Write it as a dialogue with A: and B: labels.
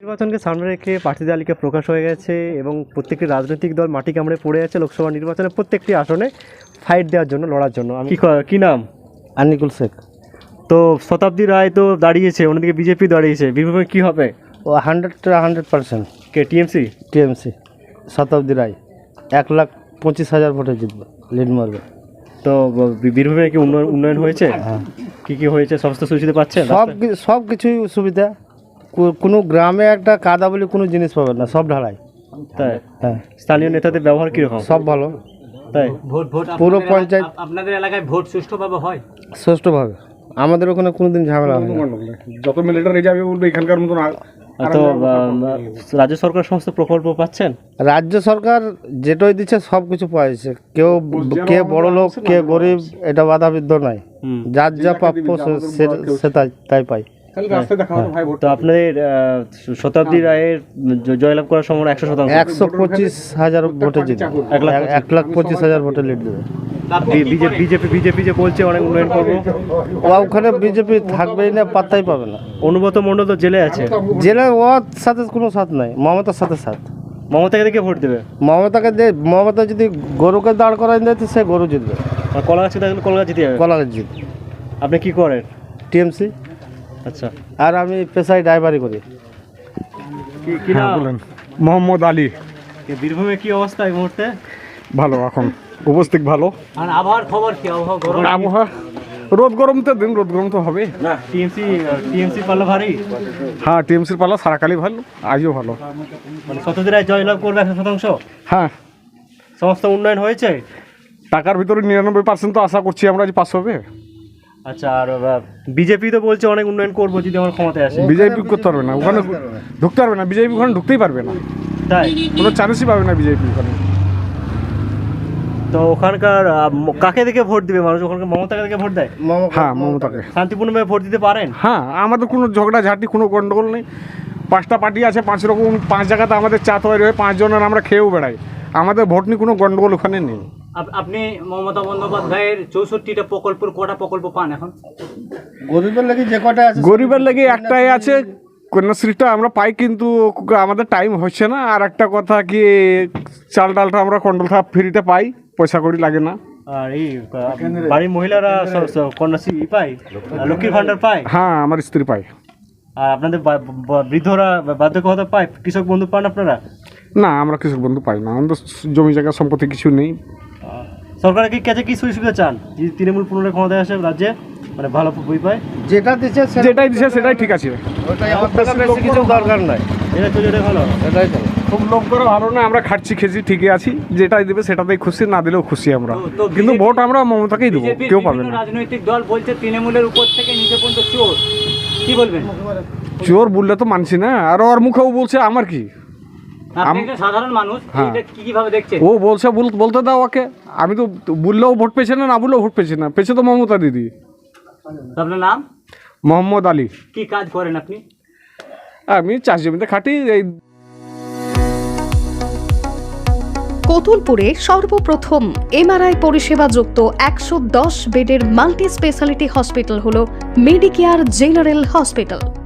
A: নির্বাচনকে সামনে রেখে প্রার্থী তালিকা প্রকাশ হয়ে গেছে এবং প্রত্যেকটি রাজনৈতিক দল মাটি কামড়ে পড়ে আছে লোকসভা নির্বাচনে প্রত্যেকটি আসনে ফাইট দেওয়ার জন্য লড়ার জন্য। আমি কি ক- নাম?
B: আনিকুল শেখ।
A: তো শতাব্দী রায় তো দাঁড়িয়েছে অন্যদিকে বিজেপি দাঁড়িয়েছে বীরভূমে কি হবে?
B: ও হান্ড্রেড টু হান্ড্রেড পার্সেন্ট
A: কে টিএমসি?
B: টিএমসি। শতাব্দী রায়। এক লাখ পঁচিশ হাজার ভোটে জিতবে লিড মারবে।
A: তো বীরভূমে কি উন্নয়ন উন্নয়ন হয়েছে?
B: হ্যাঁ।
A: কি কি হয়েছে? সমস্ত সুবিধা পাচ্ছে
B: সব সব কিছুই সুবিধা। কোনো গ্রামে একটা কাদা বলে কোনো জিনিস পাবে না সব ঢালাই।
A: তাই?
B: হ্যাঁ।
A: স্থানীয় নেতাদের ব্যবহার কীরকম?
B: সব ভালো।
A: তাই?
C: ভোট ভোট
B: পুরো পঞ্চায়েত-
C: আপনাদের এলাকায় ভোট সুষ্ঠুভাবে হয়?
B: সুষ্ঠুভাবে। আমাদের ওখানে কোনোদিন ঝামেলা হয়
D: যত মিলিটারি যাবে বলবে এখানকার মতন আর-
A: তো রাজ্য সরকার সমস্ত প্রকল্প পাচ্ছেন?
B: রাজ্য সরকার যেটাই দিচ্ছে সব কিছু পাইছে কেউ কে বড় লোক কে গরিব এটা বাধাবিদ্ধ নাই
A: হুম।
B: যার যা প্রাপ্য সে- তাই তাই
D: ভাই ভোট
A: তো আপনাদের শতাব্দী রায়ের জয়লাভ করার একশো শতাংশ।
B: একশো পঁচিশ হাজার ভোটে জিতবে
A: এক লাখ
B: এক- এক লাখ পঁচিশ হাজার ভোটে লিড দেবে।
A: বি- বিজে- বিজেপি বিজেপি যে বলছে অনেক উন্নয়ন করব।
B: ও ওখানে বিজেপি থাকবেই না পাত্তাই পাবে না।
A: অনুব্রত মণ্ডল তো জেলে আছে।
B: জেলে ওর সাথে কোনো সাথ নাই মমতার সাথে সাথ।
A: মমতাকে দেখে ভোট দেবে?
B: মমতাকে দে মমতা যদি গরুকে দাঁড় করাই দেয় তো সে গরু জিতবে।
A: থাকলে কলাগাছি জিতে যাবে।
B: কলাগাছ জিতবে
A: আপনি কি করেন?
B: টিএমসি।
A: আচ্ছা।
B: আর আমি পেশায় ড্রাইভারি করি।
A: কি কি
D: হ্যাঁ
A: নাম?
D: বলেন। মোহাম্মদ আলী।
A: বীরভূমে কি অবস্থা এই মুহূর্তে?
D: ভালো এখন উপস্থিত ভালো।
C: আর আবহাওয়ার খবর কি? আবহাওয়া গরম
D: আবহাওয়া? রোদ গরম তো দিন রোদ গরম তো হবে।
A: না টিএমসি টিএমসি পাল্লা ভারী?
D: হ্যাঁ টিএমসির পালা সারাকালি ভালো আজও ভালো।
A: মানে জয়লাভ করবে একশো শতাংশ?
D: হ্যাঁ।
A: সমস্ত উন্নয়ন হয়েছে?
D: টাকার ভিতরে নিরানব্বই পার্সেন্ট তো আশা করছি আমরা যে পাস হবে।
A: আচ্ছা আর বিজেপি তো বলছে অনেক উন্নয়ন করব যদি আমার ক্ষমতায় আসে।
D: বিজেপি করতে পারবে না ওখানে ঢুকতে পারবে না। বিজেপি ওখানে ঢুকতেই পারবে না।
A: তাই?
D: কোনো চান্সই পাবে না বিজেপি ওখানে।
A: তো ওখানকার কাকে দেখে ভোট দিবে মানুষ? ওখানকার মমতাকে দেখে ভোট দেয়?
D: হ্যাঁ মমতাকে
A: শান্তিপূর্ণভাবে ভোট দিতে পারেন?
D: হ্যাঁ আমাদের কোনো ঝগড়াঝাটি কোনো গন্ডগোল নেই। পাঁচটা পার্টি আছে পাঁচ রকম পাঁচ জায়গাতে আমাদের চা তৈরি হয় পাঁচজনের আমরা খেয়েও বেড়াই। আমাদের ভোট নিয়ে কোনো গন্ডগোল ওখানে নেই।
C: আপনি মমতা বন্দ্যোপাধ্যায়ের চৌষট্টিটা প্রকল্পের কটা প্রকল্প পান এখন?
B: গরিবের লাগে যে কটা আছে
D: গরিবের লাগে একটাই আছে কন্যাশ্রীটা আমরা পাই কিন্তু আমাদের টাইম হচ্ছে না। আর একটা কথা কি চাল ডালটা আমরা কন্ট্রোলটা ফ্রিতে পাই পয়সা করি লাগে না।
A: আর এই বাড়ির মহিলারা কন্যাশ্রী ই পায়? লক্ষ্মীর ভান্ডার পায়?
D: হ্যাঁ আমার স্ত্রী পাই
A: আর আপনাদের বৃদ্ধরা বার্ধক্য ভাতা পায়? কৃষক বন্ধু পান আপনারা?
D: না আমরা কৃষক বন্ধু পাই না। আমাদের জমি জায়গা সম্পত্তি কিছু নেই।
A: সরকারের কি কাছে কি সুযোগ সুবিধা চান? যদি তৃণমূল পুনরায় ক্ষমতায় আসে রাজ্যে মানে ভালো বই পায়?
B: যেটা দিচ্ছে
D: যেটাই দিছে সেটাই ঠিক আছে।
B: কিছু দরকার নাই।
A: এটা তো যেটা ভালো।
B: এটাই তো।
D: খুব লোক করে ভালো না আমরা খাচ্ছি খেয়েছি ঠিকই আছি যেটাই দেবে সেটাতেই খুশি না দিলেও খুশি আমরা। কিন্তু ভোট আমরা মমতাকেই দেবো কেউ পাবে না।
C: রাজনৈতিক দল বলছে তৃণমূলের উপর থেকে নিচে পর্যন্ত চোর। কি বলবেন?
D: চোর বললে তো মানছি না আর ওর মুখেও বলছে আমার কি?
C: সাধারণ মানুষ
D: হ্যাঁ।
C: এটা কি কীভাবে দেখছেন?
D: ও বলছে বল- বলতে দাও ওকে। আমি তো বললেও ভোট পেয়েছে না না বললেও ভোট পেয়েছে না। পেয়েছে তো মমতা দিদি।
C: আপনার নাম?
D: মোহাম্মদ আলী।
C: কি কাজ করেন আপনি?
D: আমি চাষ জমিতে খাটি এই
E: কতুলপুরে সর্বপ্রথম এমআরআই পরিষেবা যুক্ত একশো দশ বেডের মাল্টি স্পেশালিটি হসপিটাল হল মেডিকেয়ার জেনারেল হসপিটাল।